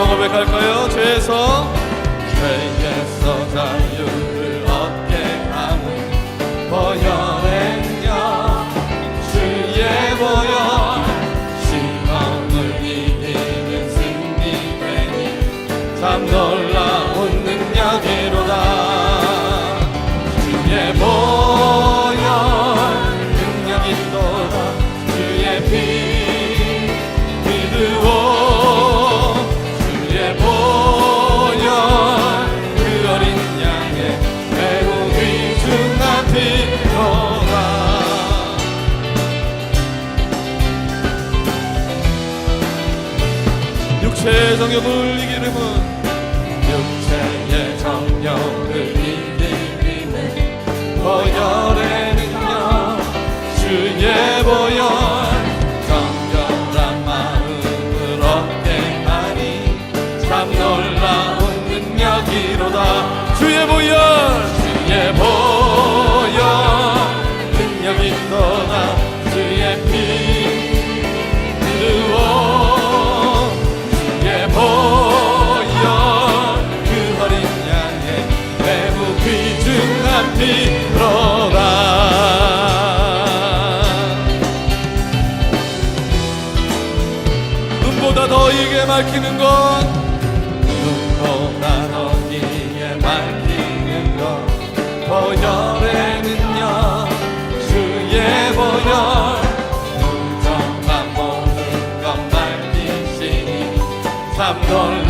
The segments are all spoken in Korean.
뭐가 고백할까요? 죄에서 dolor.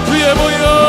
boyu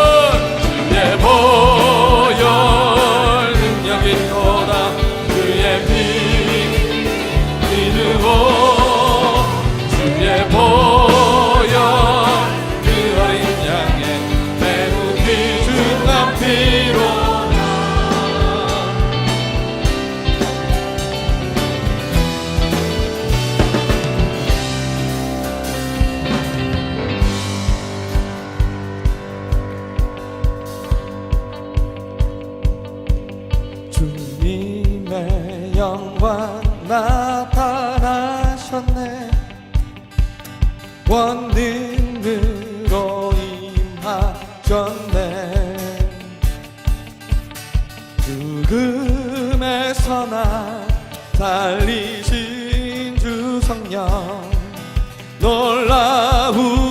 권능으로 임하셨네. 죽음에서나 살리신 주 성령 놀라운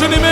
Imagine him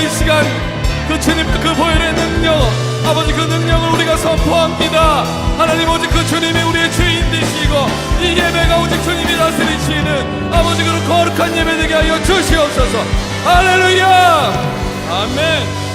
이 시간 그 주님의 그 보혈의 능력 아버지 그 능력을 우리가 선포합니다. 하나님 오직 그 주님이 우리의 주인 되시고 이 예배가 오직 주님이 다스리시는 아버지 그런 거룩한 예배 되게 하여 주시옵소서. 할렐루야! 아멘.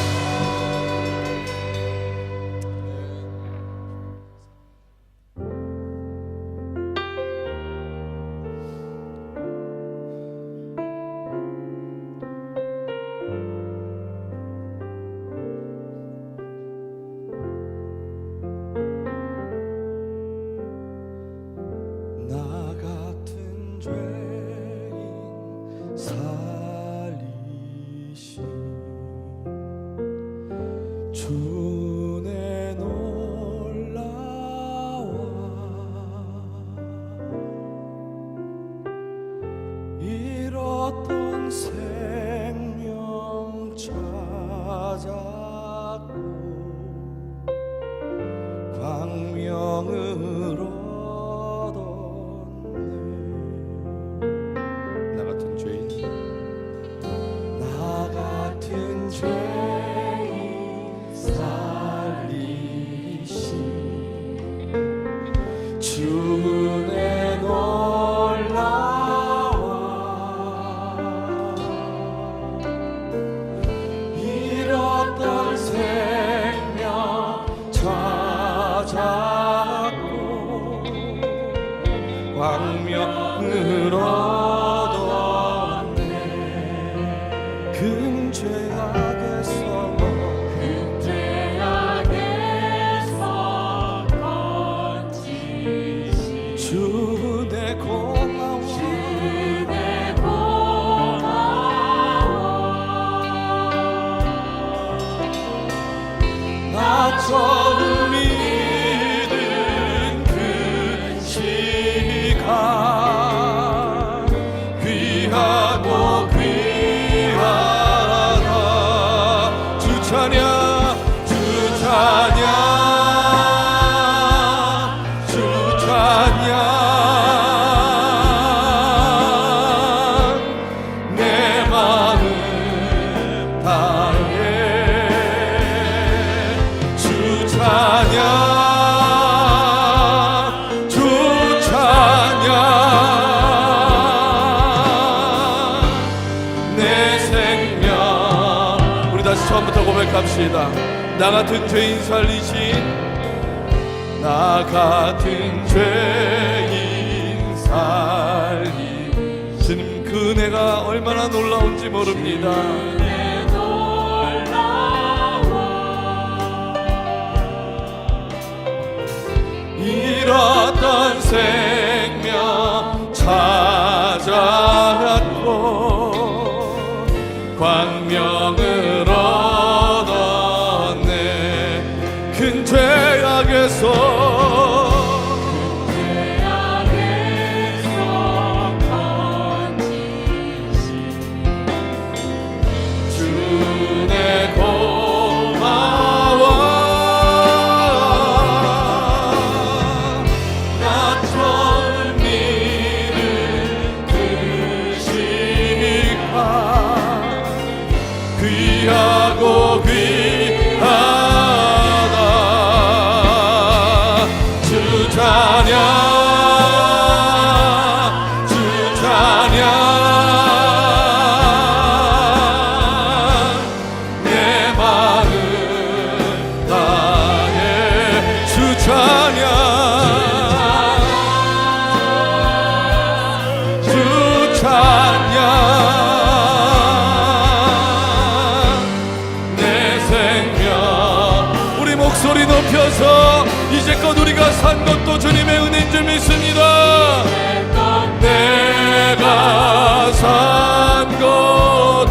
Oh. 나 같은 죄인 살리신 나 같은 죄인 살리신 주님 그은가 얼마나 놀라운지 모릅니다. 잃었던 생명 찾아갔고 광 소리 높여서 이제껏 우리가 산 것도 주님의 은혜인 줄 믿습니다. 내가 산 것.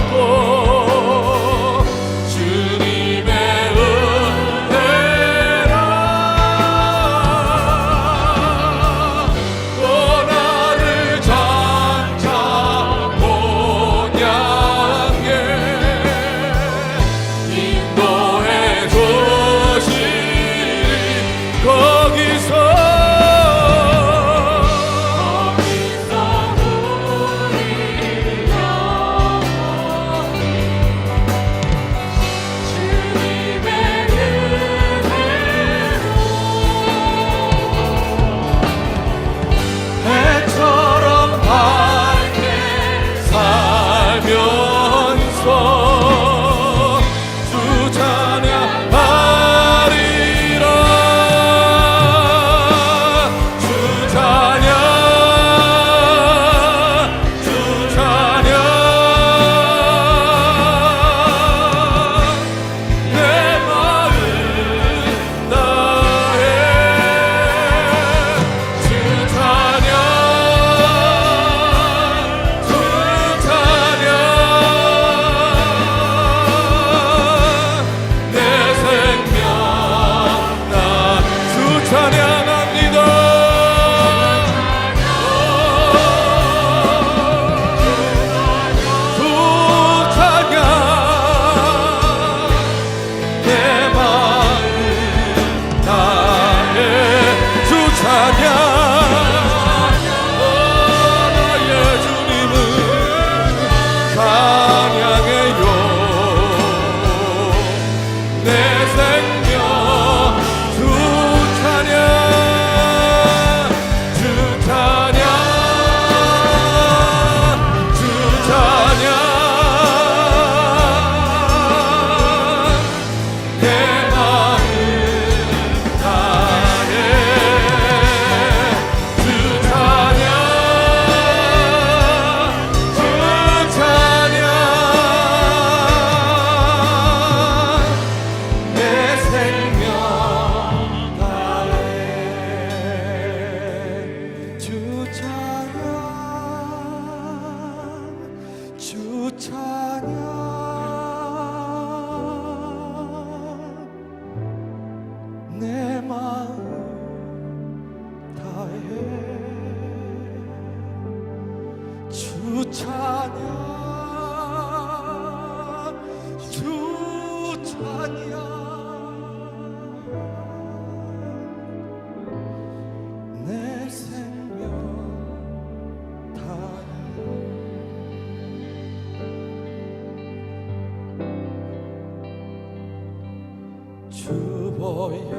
주보여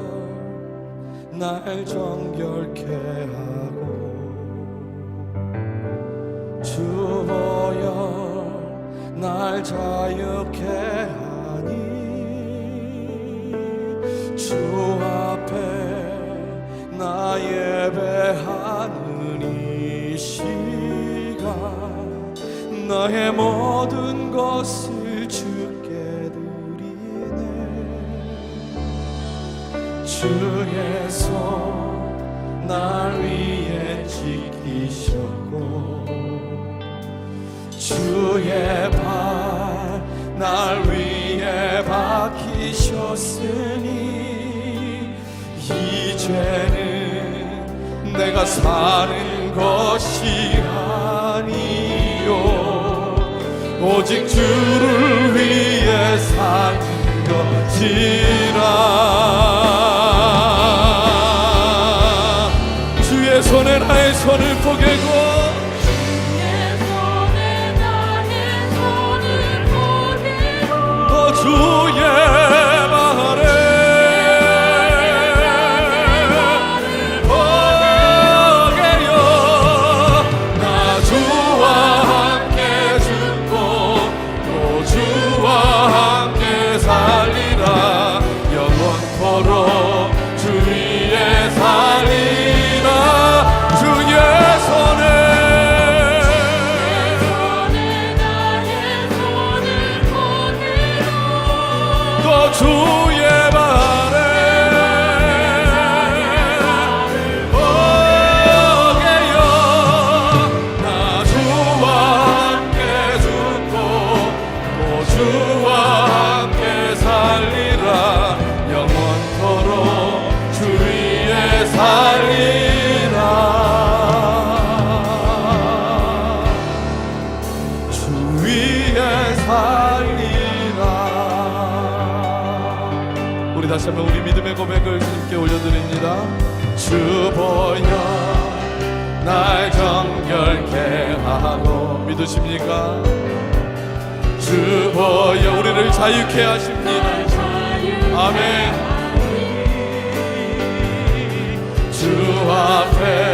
날 정결케 하라 주에서 날 위해 지키셨고 주의 발 날 위해 박히셨으니 이제는 내가 사는 것이 아니요 오직 주를 위해 사는 것이라. 손을 뽀개고 주십니까? 주 보여 우리를 자유케 하십니다. 아멘. 주 앞에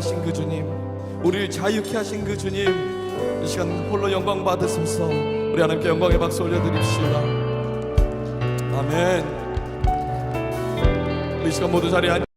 하신 그 주님 우리를 자유케 하신 그 주님 이 시간 홀로 영광 받으소서. 우리 하나님께 영광의 박수 올려드립시다. 아멘. 우리 이 시간 모두 자리에 앉